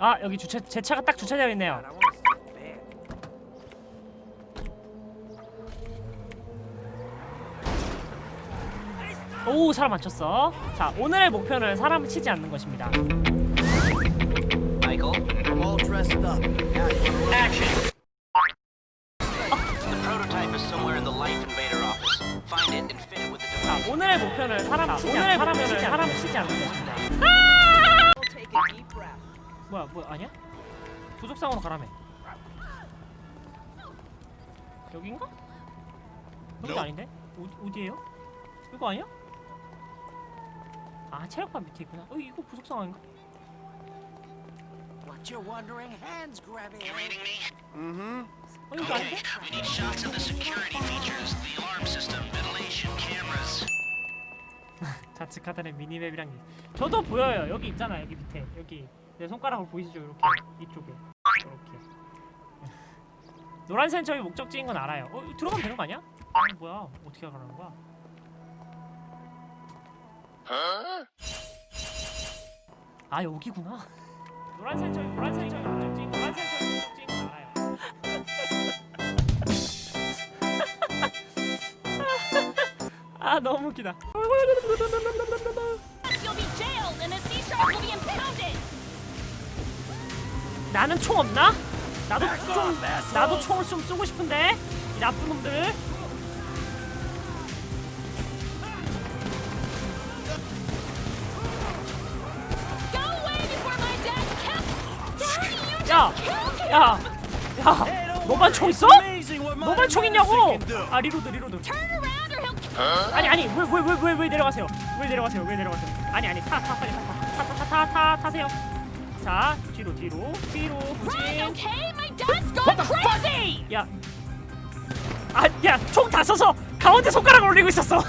아 여기 주차 제 차가 딱 주차되어 있네요. 오 사람 맞췄어. 자 오늘의 목표는 사람을 치지 않는 것입니다. Michael, I'm all dressed up. Now you wanna action! The prototype is somewhere in the Life Invader office. Find it and fit it with the 자 device. 오늘의 목표는 사람 치지 않는 사람을 치지 사람을 치지 않는 것입니다. take a deep breath. 뭐야 뭐야 아니야? 부속상으로 가라며. 여긴가? 여기도 아닌데? 어디 어디예요? 이거 아니야? 아 체력반 밑에 있구나. 어 이거 부속상 아닌가? What you wondering? Hands grabbing. Reading me? Mm-hmm. 어 이거 아닌데? We need shots of the security features, the alarm system, ventilation, cameras. 자측하다는 미니맵이랑 저도 보여요. 여기 있잖아 여기 밑에 여기 내 손가락으로 보이시죠? 이렇게 이쪽에 이렇게 노란색 저희 목적지인 건 알아요. 어 들어가면 되는 거 아니야? 아니 뭐야 어떻게 가라는 거야? 아 여기구나. 노란색 저희 노란색 저희 목적지인 노란색 저희 목적지인 건 알아요. 아 너무 웃기다. 나는 총 없나? 나도 좀 나도 총을 좀 쏘고 싶은데 이 나쁜 놈들. 야! 야, 야, 너만 총 있어? 너만 총 있냐고? 아 리로드 리로드. 아니 아니 왜 왜 왜 왜 왜 내려가세요? 왜 내려가세요? 왜 내려가세요? 아니 아니 타 타 빨리 타타타타 타세요. 자 뒤로 뒤로 뒤로 후진. 야, 아야 총 다 써서 가운데 손가락을 올리고 있었어.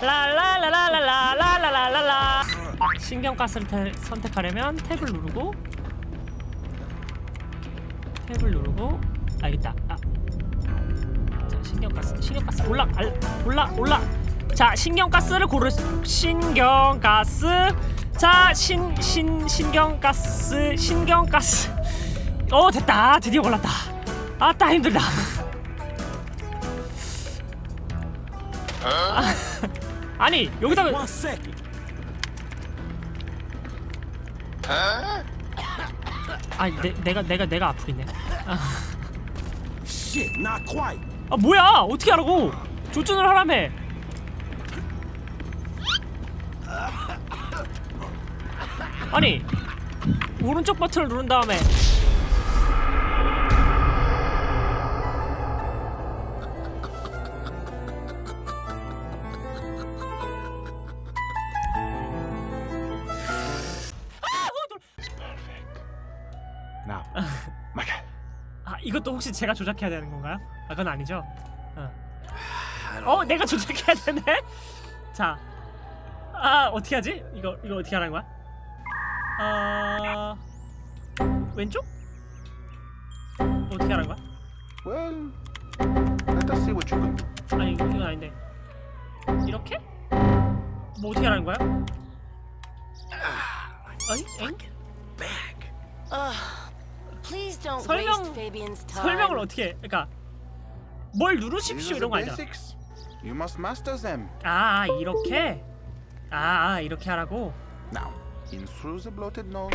라라라라라라라라라라 신경가스를 태, 선택하려면 탭을 누르고 탭을 누르고 알겠다 아. 자 신경가스 신경가스 올라 알, 올라 올라 자 신경가스를 고르 신경가스 자 신 신 신경가스 신경가스. 어 됐다. 드디어 골랐다. 아따 힘들다. 아, 여기다가 One second. 아니 내, 내가 내가 내가 아프겠네. 아. 아 뭐야? 어떻게 하라고? 조준을 하라며 아니 오른쪽 버튼을 누른 다음에 Now, Michael. 아 이것도 혹시 제가 조작해야 되는 건가요? 아 그건 아니죠 어, 어 내가 조작해야 되네 자, 아 어떻게 하지? 이거 이거 어떻게 하는 거야? 어 왼쪽? 어떻게 하는 거야? Well, let us see what you can do. 아니 이건 아닌데 이렇게? 뭐 어떻게 하는 거야? 아니 엥? Please don't 설명- waste Fabian's time. 설명을 어떻게? 해? 그러니까 뭘 These 누르십시오 are 이런 거 the 아니야? basics. You must master them. 아 아, 이렇게? 아, 아 이렇게 하라고? Now, in through the bloated nose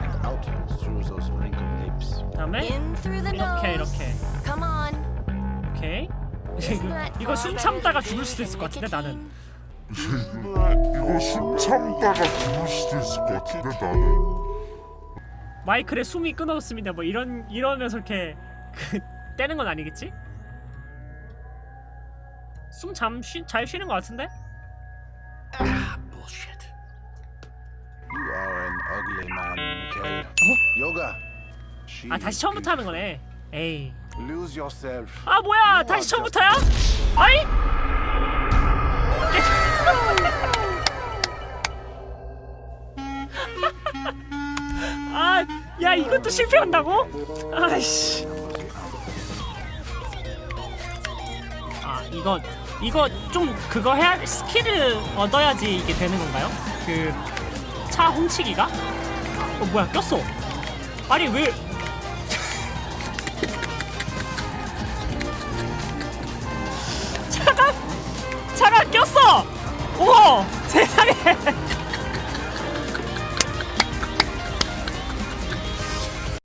and out through those wrinkled lips. 다음에 In through the 이렇게 nose. 이렇게 Come on. 오케이 Isn't 이거, that 이거 far 숨 참다가 죽을 수도 있을 것 같은데 나는 nicotine? 이거 숨 참다가 죽을 수도 있을 것 같은데 나는 마이클의 숨이 끊어졌습니다 뭐 이런 이러면서 이렇게 그 떼는 건 아니겠지? 숨 잠 쉬 잘 쉬는 것 같은데? Yoga. She 아 다시 처음부터 하는. 거네 에이 Lose yourself. 아 뭐야 다시 처음부터야? 아이? 아, 야 이것도 실패한다고? 아이씨. 아 이거 이거 좀 그거 해야 스킬을 얻어야지 이게 되는 건가요? 그 차 훔치기가? 어 뭐야 꼈어. 아니 왜? 차가 차가 꼈어. 오 세상에.